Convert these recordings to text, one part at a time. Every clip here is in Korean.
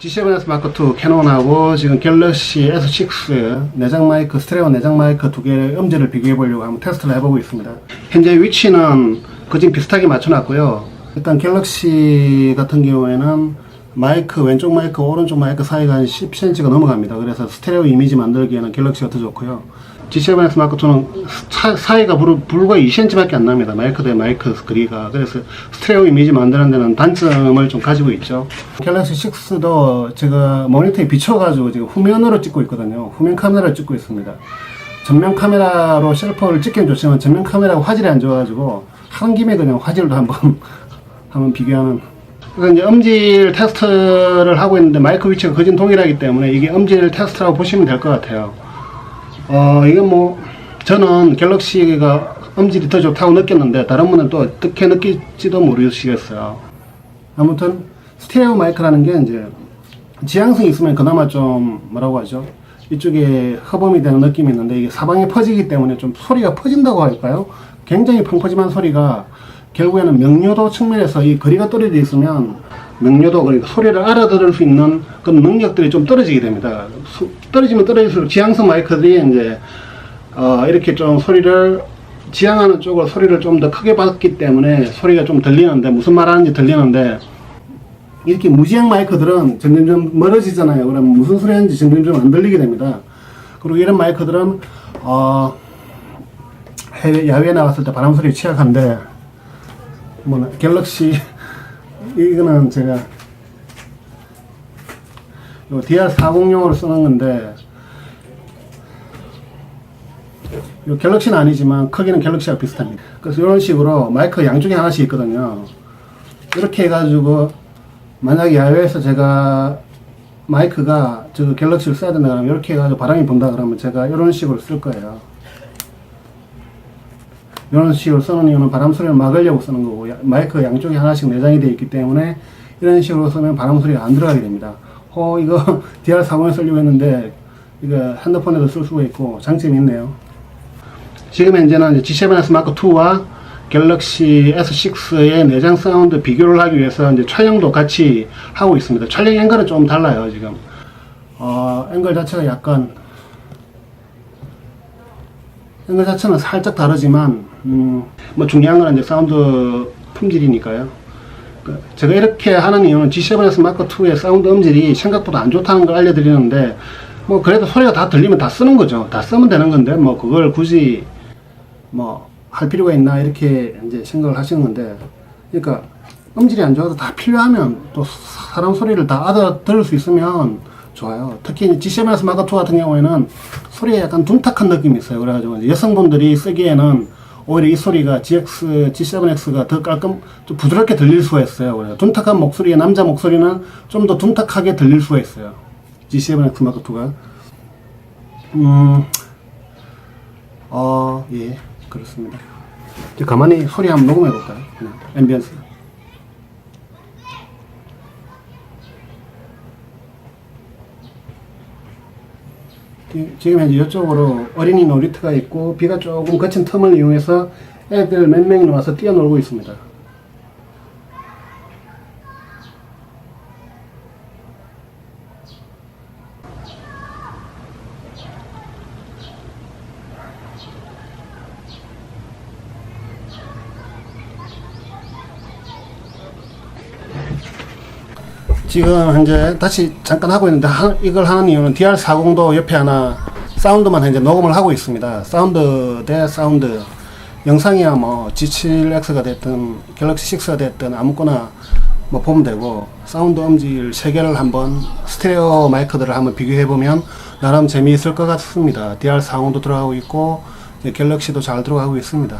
G7S 마크 2 캐논하고 지금 갤럭시 S6 내장 마이크 스테레오 내장 마이크 두 개의 음질을 비교해 보려고 한번 테스트를 해보고 있습니다. 현재 위치는 거진 비슷하게 맞춰놨고요. 일단 갤럭시 같은 경우에는 마이크 왼쪽 마이크 오른쪽 마이크 사이가 한 10cm가 넘어갑니다. 그래서 스테레오 이미지 만들기에는 갤럭시가 더 좋고요. G7S 마크 2는 사이가 불, 불과 2cm밖에 안 납니다. 마이크 대 마이크 거리가. 그래서 스테레오 이미지 만드는 데는 단점을 좀 가지고 있죠. 갤럭시 6도 제가 모니터에 비춰가지고 지금 후면으로 찍고 있거든요. 후면 카메라를 찍고 있습니다. 전면 카메라로 셀프를 찍긴 좋지만 전면 카메라가 화질이 안 좋아가지고 한 김에 그냥 화질도 한번 한번 비교하는. 그래서 이제 음질 테스트를 하고 있는데 마이크 위치가 거진 동일하기 때문에 이게 음질 테스트라고 보시면 될 것 같아요. 어, 이건 뭐, 저는 갤럭시가 음질이 더 좋다고 느꼈는데, 다른 분은 또 어떻게 느낄지도 모르시겠어요. 아무튼, 스테레오 마이크라는 게 이제, 지향성이 있으면 그나마 좀, 뭐라고 하죠? 이쪽에 허범이 되는 느낌이 있는데, 이게 사방에 퍼지기 때문에 좀 소리가 퍼진다고 할까요? 굉장히 펑퍼짐한 소리가, 결국에는 명료도 측면에서 이 거리가 떨어져 있으면, 명료도 그러니까 소리를 알아들을 수 있는 그런 능력들이 좀 떨어지게 됩니다. 수- 떨어지면 떨어질수록 지향성 마이크들이 이제 어, 이렇게 좀 소리를 지향하는 쪽으로 소리를 좀 더 크게 받기 때문에 소리가 좀 들리는데 무슨 말 하는지 들리는데 이렇게 무지향 마이크들은 점점점 멀어지잖아요. 그러면 무슨 소리 하는지 점점점 안 들리게 됩니다. 그리고 이런 마이크들은 어, 해외 야외에 나갔을 때 바람 소리에 취약한데 뭐 갤럭시 이거는 제가 요 DR40용으로 쓰는 건데 요 갤럭시는 아니지만 크기는 갤럭시와 비슷합니다. 그래서 이런 식으로 마이크 양쪽에 하나씩 있거든요. 이렇게 해가지고 만약에 야외에서 제가 마이크가 저 갤럭시를 써야 된다 그러면 이렇게 해가지고 바람이 분다 그러면 제가 이런 식으로 쓸 거예요. 이런 식으로 쓰는 이유는 바람 소리를 막으려고 쓰는 거고 야- 마이크 양쪽에 하나씩 내장이 되어 있기 때문에 이런 식으로 쓰면 바람 소리가 안 들어가게 됩니다. 어 이거 DR40에 쓰려고 했는데 이거 핸드폰에도 쓸 수가 있고 장점이 있네요. 지금 현재는 G7S 마크 2와 갤럭시 S6의 내장 사운드 비교를 하기 위해서 이제 촬영도 같이 하고 있습니다. 촬영 앵글은 좀 달라요 지금. 어 앵글 자체가 약간 앵글 자체는 살짝 다르지만 음, 뭐 중요한 건 이제 사운드 품질이니까요. 그 제가 이렇게 하는 이유는 G7S 마크 2의 사운드 음질이 생각보다 안 좋다는 걸 알려드리는데 뭐 그래도 소리가 다 들리면 다 쓰는 거죠. 다 쓰면 되는 건데 뭐 그걸 굳이 뭐 할 필요가 있나 이렇게 이제 생각을 하시는 건데 그러니까 음질이 안 좋아도 다 필요하면 또 사람 소리를 다 알아 들을 수 있으면 좋아요. 특히 G7S 마크 2 같은 경우에는 소리에 약간 둔탁한 느낌이 있어요. 그래가지고 여성분들이 쓰기에는 오히려 이 소리가 GX, G7X가 더 깔끔, 좀 부드럽게 들릴 수가 있어요. 그래서 둔탁한 목소리의 남자 목소리는 좀 더 둔탁하게 들릴 수가 있어요. G7X 마크 2가. 음, 어, 예, 그렇습니다. 이제 가만히 소리 한번 녹음해 볼까요? 앰비언스. 지금 현재 이쪽으로 어린이 놀이터가 있고 비가 조금 거친 틈을 이용해서 애들 몇 명이 와서 뛰어놀고 있습니다. 지금 현재 다시 잠깐 하고 있는데 하- 이걸 하는 이유는 DR40도 옆에 하나 사운드만 현재 녹음을 하고 있습니다. 사운드 대 사운드 영상이야 뭐 G7X가 됐든 갤럭시 6가 됐든 아무거나 뭐 보면 되고 사운드 음질 세 개를 한번 스테레오 마이크들을 한번 비교해 보면 나름 재미있을 것 같습니다. DR40도 들어가고 있고 갤럭시도 잘 들어가고 있습니다.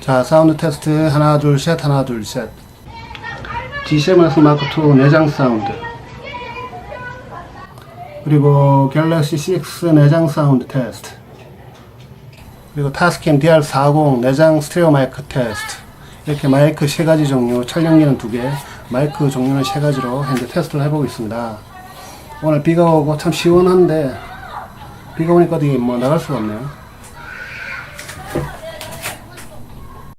자, 사운드 테스트. 하나 둘 셋. 하나 둘 셋. G7S 마크 2 내장 사운드. 그리고 갤럭시 6 내장 사운드 테스트. 그리고 타스캠 DR40 내장 스테레오 마이크 테스트. 이렇게 마이크 세 가지 종류 촬영기는 두 개 마이크 종류는 세 가지로 현재 테스트를 해보고 있습니다. 오늘 비가 오고 참 시원한데 비가 오니까 어디 뭐 나갈 수가 없네요